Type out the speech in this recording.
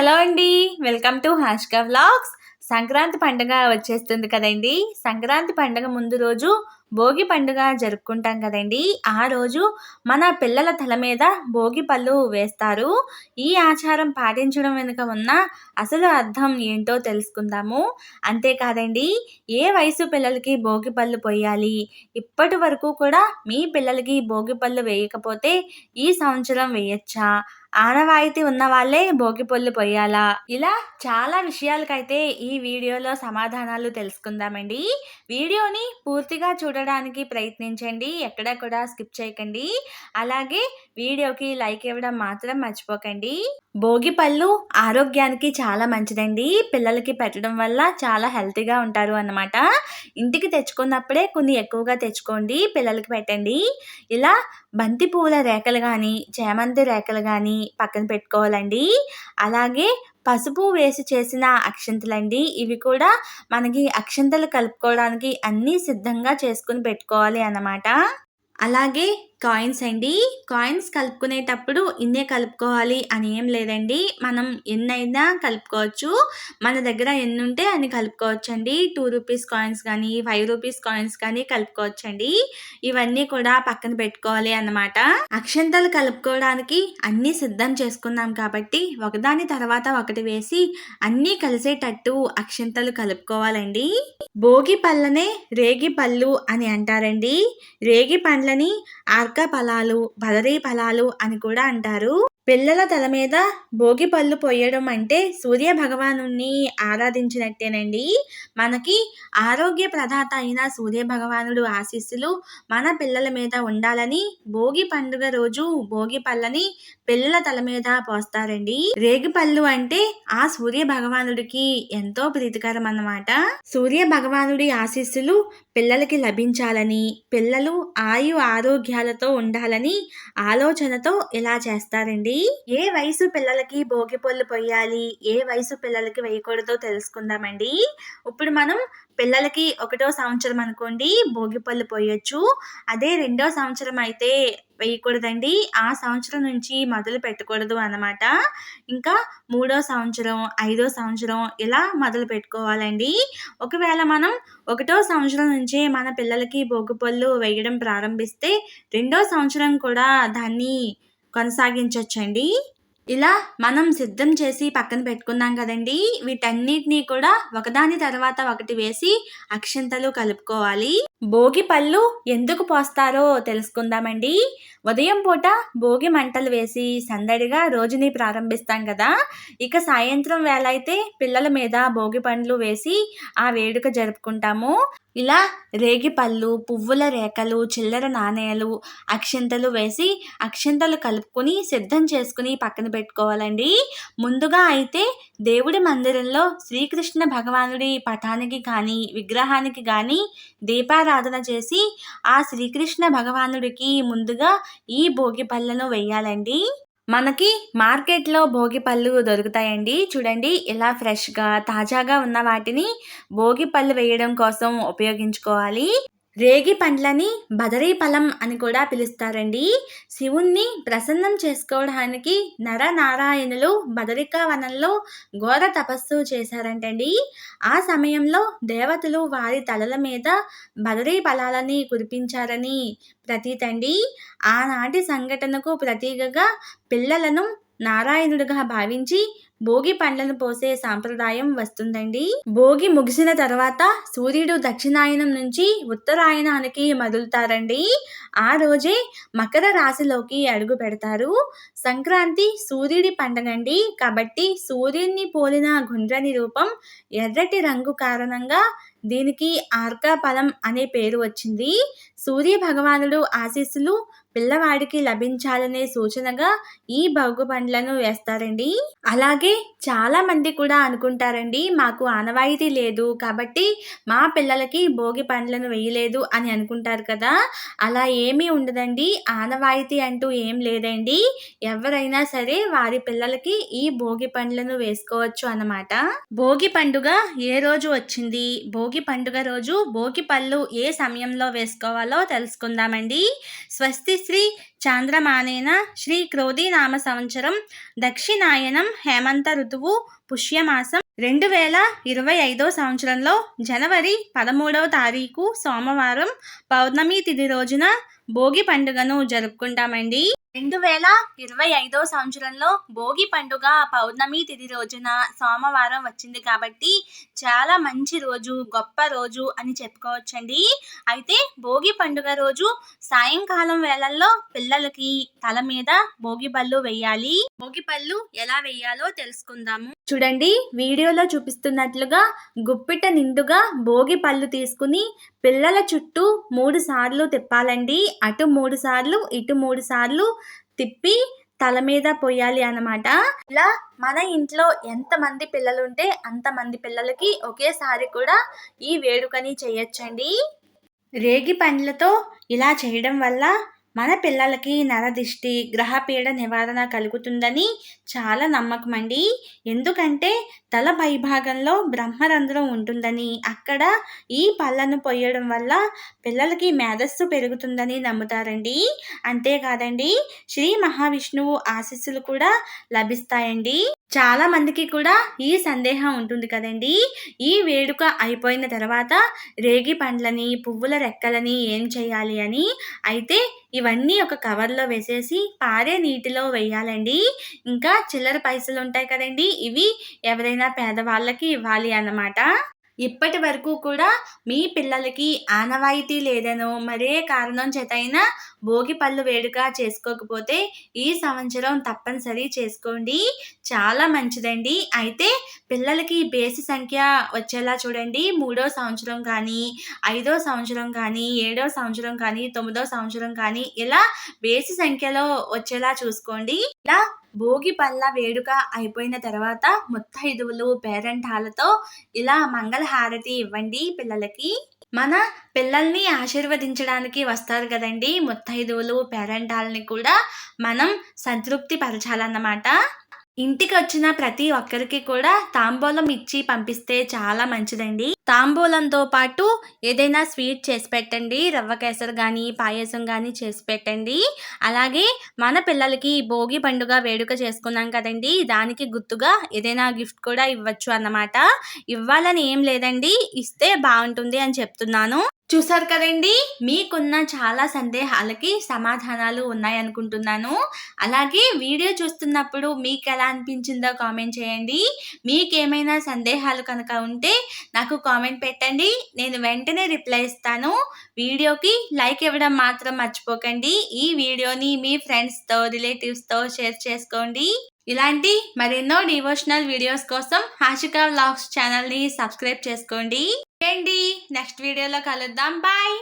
Hello అండి. Welcome to Hashka vlogs. Sankranti పండుగ వచ్చేస్తుంది కదండి. సంక్రాంతి పండుగ ముందు రోజు భోగి పండుగ జరుపుకుంటాం కదండి. ఆ రోజు మన పిల్లల తల మీద భోగి పళ్ళు వేస్తారు. ఈ ఆచారం పాటించడం వెనుక ఉన్న అసలు అర్థం ఏంటో తెలుసుకుందాము. అంతేకాదండి ఏ వయసు పిల్లలకి భోగి పళ్ళు పోయాలి? ఇప్పటి వరకు కూడా మీ పిల్లలకి భోగి పళ్ళు వేయకపోతే ఈ సంవత్సరం వేయచ్చా? ఆనవాయితీ ఉన్న వాళ్ళే భోగి పళ్ళు పొయ్యాలా? ఇలా చాలా విషయాలకైతే ఈ వీడియోలో సమాధానాలు తెలుసుకుందామండి. వీడియోని పూర్తిగా చూడడానికి ప్రయత్నించండి. ఎక్కడ కూడా స్కిప్ చేయకండి. అలాగే వీడియోకి లైక్ ఇవ్వడం మాత్రం మర్చిపోకండి. భోగి పళ్ళు ఆరోగ్యానికి చాలా మంచిదండి. పిల్లలకి పెట్టడం వల్ల చాలా హెల్తీగా ఉంటారు అన్నమాట. ఇంటికి తెచ్చుకున్నప్పుడే కొన్ని ఎక్కువగా తెచ్చుకోండి. పిల్లలకి పెట్టండి. ఇలా బంతి పువ్వుల రేఖలు కానీ చేమంతి రేఖలు కానీ పక్కన పెట్టుకోవాలండి. అలాగే పసుపు వేసి చేసిన అక్షంతలండి. ఇవి కూడా మనకి అక్షంతలు కలుపుకోవడానికి అన్నీ సిద్ధంగా చేసుకుని పెట్టుకోవాలి అన్నమాట. అలాగే కాయిన్స్ అండి. కాయిన్స్ కలుపుకునేటప్పుడు ఇన్నే కలుపుకోవాలి అని ఏం లేదండి. మనం ఎన్నైనా కలుపుకోవచ్చు. మన దగ్గర ఎన్ని ఉంటే అన్ని కలుపుకోవచ్చు అండి టూ రూపీస్ కాయిన్స్ కానీ ఫైవ్ రూపీస్ కాయిన్స్ కానీ కలుపుకోవచ్చు అండి ఇవన్నీ కూడా పక్కన పెట్టుకోవాలి అన్నమాట. అక్షంతలు కలుపుకోవడానికి అన్నీ సిద్ధం చేసుకున్నాం కాబట్టి ఒకదాని తర్వాత ఒకటి వేసి అన్నీ కలిసేటట్టు అక్షంతలు కలుపుకోవాలండి. భోగి పళ్ళనే రేగి పళ్ళు అని అంటారండి. రేగి పండ్లని ఆర్క ఫలాలు బదరీ ఫలాలు అని కూడా అంటారు. పిల్లల తల మీద భోగి పళ్ళు పోయడం అంటే సూర్య భగవాను ఆరాధించినట్టేనండి. మనకి ఆరోగ్య ప్రదాత అయిన సూర్య భగవానుడు ఆశీస్సులు మన పిల్లల మీద ఉండాలని భోగి పండుగ రోజు భోగి పళ్ళని పిల్లల తల మీద పోస్తారండి. రేగి పళ్ళు అంటే ఆ సూర్య భగవానుడికి ఎంతో ప్రీతికరం అన్నమాట. సూర్య భగవానుడి ఆశీస్సులు పిల్లలకి లభించాలని పిల్లలు ఆయు ఆరోగ్యాలతో ఉండాలని ఆలోచనతో ఇలా చేస్తారండి. ఏ వయసు పిల్లలకి భోగి పళ్ళు పొయ్యాలి? ఏ వయసు పిల్లలకి వేయకూడదో తెలుసుకుందామండి. ఇప్పుడు మనం పిల్లలకి ఒకటో సంవత్సరం అనుకోండి భోగి పళ్ళు పోయొచ్చు అదే రెండో సంవత్సరం అయితే వేయకూడదండి. ఆ సంవత్సరం నుంచి మొదలు పెట్టకూడదు అన్నమాట. ఇంకా మూడో సంవత్సరం ఐదో సంవత్సరం ఇలా మొదలు పెట్టుకోవాలండి. ఒకవేళ మనం ఒకటో సంవత్సరం నుంచే మన పిల్లలకి భోగి పళ్ళు వేయడం ప్రారంభిస్తే రెండో సంవత్సరం కూడా దాన్ని కొనసాగించవచ్చండి ఇలా మనం సిద్ధం చేసి పక్కన పెట్టుకున్నాం కదండి. వీటన్నిటినీ కూడా ఒకదాని తర్వాత ఒకటి వేసి అక్షంతలు కలుపుకోవాలి. భోగి పళ్ళు ఎందుకు పోస్తారో తెలుసుకుందామండి. ఉదయం పూట భోగి మంటలు వేసి సందడిగా రోజుని ప్రారంభిస్తాం కదా. ఇక సాయంత్రం వేళ అయితే పిల్లల మీద భోగి పండ్లు వేసి ఆ వేడుక జరుపుకుంటాము. ఇలా రేగి పళ్ళు పువ్వుల రేఖలు చిల్లర నాణేలు అక్షింతలు వేసి అక్షింతలు కలుపుకొని సిద్ధం చేసుకుని పక్కన పెట్టుకోవాలండి ముందుగా అయితే దేవుడి మందిరంలో శ్రీకృష్ణ భగవానుడి పటానికి కానీ విగ్రహానికి కానీ దీపారాధన చేసి ఆ శ్రీకృష్ణ భగవానుడికి ముందుగా ఈ భోగి పళ్ళను వేయాలండి మనకి మార్కెట్లో భోగి పళ్ళు దొరుకుతాయండి. చూడండి ఇలా ఫ్రెష్గా తాజాగా ఉన్న వాటిని భోగి పళ్ళు వేయడం కోసం ఉపయోగించుకోవాలి. రేగి పండ్లని బదరీ ఫలం అని కూడా పిలుస్తారండి. శివుణ్ణి ప్రసన్నం చేసుకోవడానికి నరనారాయణులు బదరికా వనంలో ఘోర తపస్సు చేశారంటండి. ఆ సమయంలో దేవతలు వారి తలల మీద బదరీ ఫలాలని కురిపించారని ప్రతీతండి. ఆనాటి సంఘటనకు ప్రతీకగా పిల్లలను నారాయణుడిగా భావించి భోగి పండ్లను పోసే సాంప్రదాయం వస్తుందండి. భోగి ముగిసిన తర్వాత సూర్యుడు దక్షిణాయనం నుంచి ఉత్తరాయణానికి మదులుతారండి. ఆ రోజే మకర రాశిలోకి అడుగు పెడతారు. సంక్రాంతి సూర్యుడి పండగండి. కాబట్టి సూర్యుడిని పోలిన గుండ్రని రూపం ఎర్రటి రంగు కారణంగా దీనికి ఆర్కాఫలం అనే పేరు వచ్చింది. సూర్య భగవానుడు ఆశీస్సులు పిల్లవాడికి లభించాలనే సూచనగా ఈ భోగి పండ్లను వేస్తారండి. అలాగే చాలా మంది కూడా అనుకుంటారండి మాకు ఆనవాయితీ లేదు కాబట్టి మా పిల్లలకి భోగి పండ్లను వేయలేదు అని అనుకుంటారు కదా. అలా ఏమీ ఉండదండి. ఆనవాయితీ అంటూ ఏం లేదండి. ఎవరైనా సరే వారి పిల్లలకి ఈ భోగి పండ్లను వేసుకోవచ్చు అన్నమాట. భోగి పండుగ ఏ రోజు వచ్చింది? భోగి పండుగ రోజు భోగి పళ్ళు ఏ సమయంలో వేసుకోవాలో తెలుసుకుందామండి. స్వస్తి శ్రీ చాంద్రమానేన శ్రీ క్రోధి నామ సంవత్సరం దక్షిణాయనం హేమంత ఋతువు పుష్యమాసం రెండు వేల ఇరవై ఐదో సంవత్సరంలో జనవరి పదమూడవ తారీఖు సోమవారం పౌర్ణమి తిథి రోజున భోగి పండుగను జరుపుకుంటామండి. రెండు వేల ఇరవై ఐదో సంవత్సరంలో భోగి పండుగ పౌర్ణమి తిథి రోజున సోమవారం వచ్చింది కాబట్టి చాలా మంచి రోజు గొప్ప రోజు అని చెప్పుకోవచ్చండి. అయితే భోగి పండుగ రోజు సాయంకాలం వేళల్లో పిల్లలకి తల మీద భోగి పళ్ళు వేయాలి. భోగి పళ్ళు ఎలా వేయాలో తెలుసుకుందాము. చూడండి వీడియోలో చూపిస్తున్నట్లుగా గుప్పిట నిండుగా భోగి పళ్ళు తీసుకుని పిల్లల చుట్టూ మూడు సార్లు తిప్పాలండి. అటు మూడు సార్లు ఇటు మూడు సార్లు తిప్పి తల మీద పోయాలి అన్నమాట. ఇలా మన ఇంట్లో ఎంతమంది పిల్లలు ఉంటే అంతమంది పిల్లలకి ఒకేసారి కూడా ఈ వేడుకని చేయొచ్చండి. రేగి పండ్లతో ఇలా చేయడం వల్ల మన పిల్లలకి నరదిష్టి గ్రహపీడ నివారణ కలుగుతుందని చాలా నమ్మకం అండి. ఎందుకంటే తల పైభాగంలో బ్రహ్మరంధ్రం ఉంటుందని అక్కడ ఈ పళ్ళను పొయ్యడం వల్ల పిల్లలకి మేధస్సు పెరుగుతుందని నమ్ముతారండి. అంతేకాదండి శ్రీ మహావిష్ణువు ఆశీస్సులు కూడా లభిస్తాయండి. చాలా మందికి కూడా ఈ సందేహం ఉంటుంది కదండి. ఈ వేడుక అయిపోయిన తర్వాత రేగి పండ్లని పువ్వుల రెక్కలని ఏం చేయాలి అని అయితే ఇవన్నీ ఒక కవర్లో వేసేసి పారే నీటిలో వేయాలండి. ఇంకా చిల్లర పైసలు ఉంటాయి కదండి ఇవి ఎవరైనా పేదవాళ్ళకి ఇవ్వాలి అన్నమాట. ఇప్పటి వరకు కూడా మీ పిల్లలకి ఆనవాయితీ లేదనో మరే కారణం చేతైనా భోగి పళ్ళు వేడుక చేసుకోకపోతే ఈ సంవత్సరం తప్పనిసరి చేసుకోండి. చాలా మంచిదండి. అయితే పిల్లలకి బేసి సంఖ్య వచ్చేలా చూడండి. మూడో సంవత్సరం కానీ ఐదో సంవత్సరం కానీ ఏడో సంవత్సరం కానీ తొమ్మిదో సంవత్సరం కానీ ఇలా బేసి సంఖ్యలో వచ్చేలా చూసుకోండి. ఇలా భోగి పళ్ళ వేడుక అయిపోయిన తర్వాత ముత్తైదువులు పేరెంటాలతో ఇలా హారతి ఇవ్వండి పిల్లలకి. మన పిల్లల్ని ఆశీర్వదించడానికి వస్తారు కదండి ముత్తైదువులు పేరెంటాలని కూడా మనం సంతృప్తి పరచాలన్నమాట ఇంటికి వచ్చిన ప్రతి ఒక్కరికి కూడా తాంబూలం ఇచ్చి పంపిస్తే చాలా మంచిదండి. తాంబూలంతో పాటు ఏదైనా స్వీట్ చేసి పెట్టండి. రవ్వ కేసరి కానీ పాయసం కానీ చేసి పెట్టండి. అలాగే మన పిల్లలకి భోగి పండుగ వేడుక చేసుకున్నాం కదండి. దానికి గుర్తుగా ఏదైనా గిఫ్ట్ కూడా ఇవ్వచ్చు అన్నమాట. ఇవ్వాలని ఏం లేదండి. ఇస్తే బాగుంటుంది అని చెప్తున్నాను. చూసారు కదండి? మీకున్న చాలా సందేహాలకి సమాధానాలు ఉన్నాయనుకుంటున్నాను. అలాగే వీడియో చూస్తున్నప్పుడు మీకు ఎలా అనిపించిందో కామెంట్ చేయండి. మీకేమైనా సందేహాలు కనుక ఉంటే నాకు కామెంట్ పెట్టండి. నేను వెంటనే రిప్లై ఇస్తాను. వీడియోకి లైక్ ఇవ్వడం మాత్రం మర్చిపోకండి. ఈ వీడియోని మీ ఫ్రెండ్స్తో రిలేటివ్స్తో షేర్ చేసుకోండి. ఇలాంటి మరెన్నో డివోషనల్ వీడియోస్ కోసం హాషికా వ్లాగ్స్ ఛానల్ని సబ్స్క్రైబ్ చేసుకోండి. ఏంటి నెక్స్ట్ వీడియోలో కలుద్దాం. బాయ్